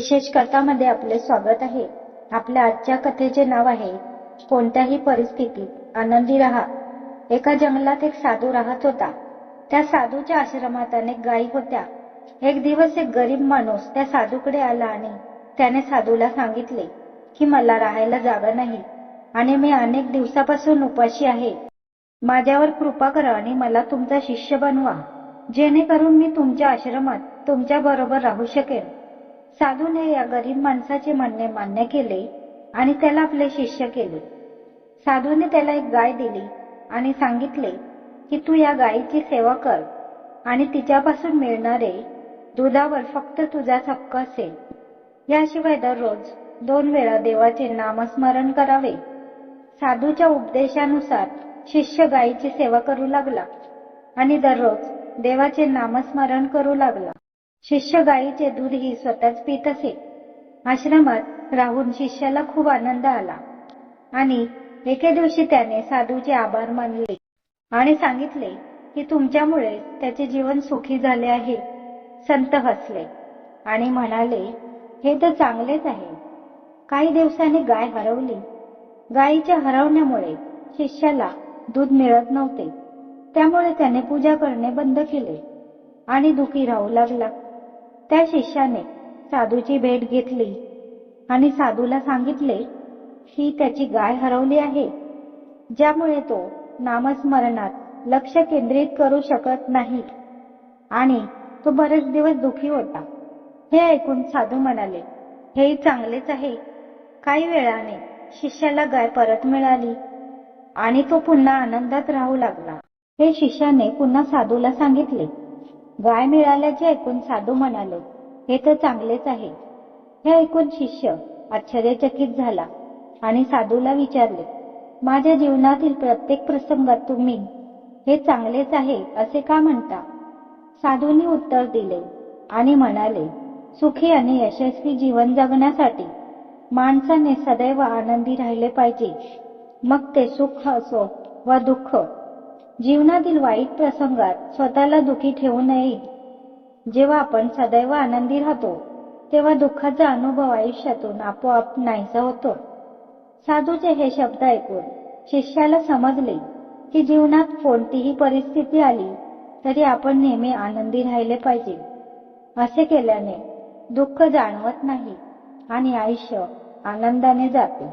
विशेष कथामध्ये आपले स्वागत आहे. आपल्या आजच्या कथेचे नाव आहे कोणत्याही परिस्थितीत आनंदी राहा. एका जंगलात एक साधू राहत होता. त्या साधूच्या आश्रमात अनेक गायी होत्या. एक दिवस एक गरीब माणूस त्या साधूकडे आला आणि त्याने साधूला सांगितले की मला राहायला जागा नाही आणि मी अनेक दिवसापासून उपाशी आहे. माझ्यावर कृपा करा आणि मला तुमचा शिष्य बनवा. जेणेकरून मी तुमच्या आश्रमात तुमच्या बरोबर राहू शकेन. साधूने या गरीब माणसाचे म्हणणे मान्य केले आणि त्याला आपले शिष्य केले. साधूने त्याला एक गाय दिली आणि सांगितले की तू या गायीची सेवा कर आणि तिच्यापासून मिळणारे दुधावर फक्त तुझाच हक्क असेल. याशिवाय दररोज दोन वेळा देवाचे नामस्मरण करावे. साधूच्या उपदेशानुसार शिष्य गायीची सेवा करू लागला आणि दररोज देवाचे नामस्मरण करू लागला. शिष्य गायीचे दूधही स्वतःच पित असे. आश्रमात राहून शिष्याला खूप आनंद आला. आणि एके दिवशी त्याने साधूचे आभार मानले आणि सांगितले की तुमच्यामुळे त्याचे जीवन सुखी झाले आहे. संत हसले आणि म्हणाले हे तर चांगलेच आहे. काही दिवसांनी गाय हरवली. गायीच्या हरवण्यामुळे शिष्याला दूध मिळत नव्हते. त्यामुळे त्याने पूजा करणे बंद केले आणि दुखी राहू लागला. त्या शिष्याने साधूची भेट घेतली आणि साधूला सांगितले ही त्याची गाय हरवली आहे ज्यामुळे तो नामस्मरणात लक्ष केंद्रित करू शकत नाही आणि तो बरेच दिवस दुखी होता. हे ऐकून साधू म्हणाले हे चांगलेच आहे. काही वेळाने शिष्याला गाय परत मिळाली आणि तो पुन्हा आनंदात राहू लागला. हे शिष्याने पुन्हा साधूला सांगितले गाय मिळाल्याचे ऐकून साधू म्हणाले हे तर चांगलेच आहे. हे ऐकून शिष्य आश्चर्यचकित झाला आणि साधूला विचारले माझ्या जीवनातील प्रत्येक प्रसंगात तुम्ही हे चांगलेच आहे असे का म्हणता? साधूंनी उत्तर दिले आणि म्हणाले सुखी आणि यशस्वी जीवन जगण्यासाठी माणसाने सदैव आनंदी राहिले पाहिजे. मग ते सुख असो वा दुःख जीवनातील वाईट प्रसंगात स्वतःला दुखी ठेवू नये. जेव्हा आपण सदैव आनंदी राहतो तेव्हा दुःखाचा अनुभव आयुष्यातून आपोआप नाहीसा होतो. साधूचे हे शब्द ऐकून शिष्याला समजले की जीवनात कोणतीही परिस्थिती आली तरी आपण नेहमी आनंदी राहिले पाहिजे. असे केल्याने दुःख जाणवत नाही आणि आयुष्य आनंदाने जाते.